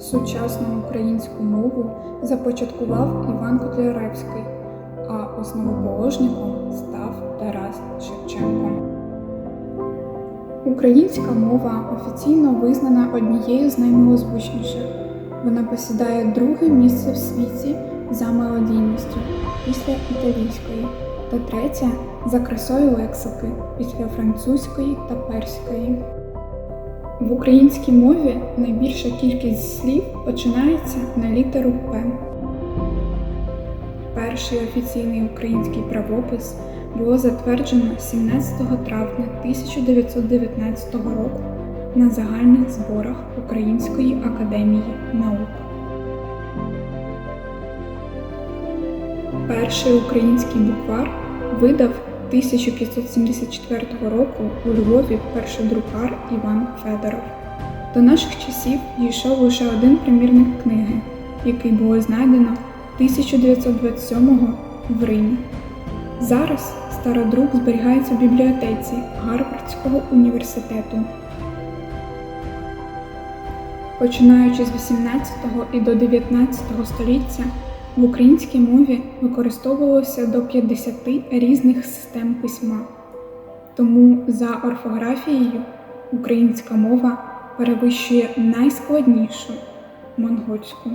Сучасну українську мову започаткував Іван Котляревський, а основоположником став Тарас Шевченко. Українська мова офіційно визнана однією з наймилозвучніших. Вона посідає друге місце в світі за мелодійністю після італійської та третє за красою лексики після французької та перської. В українській мові найбільша кількість слів починається на літеру П. Перший офіційний український правопис було затверджено 17 травня 1919 року на загальних зборах Української академії наук. Перший український буквар видав 1574 року у Львові першодрукар Іван Федоров. До наших часів дійшов лише один примірник книги, який було знайдено 1927-го в Римі. Зараз стародрук зберігається в бібліотеці Гарвардського університету. Починаючи з 18 і до 19 століття в українській мові використовувалося до 50 різних систем письма. Тому за орфографією українська мова перевищує найскладнішу монгольську.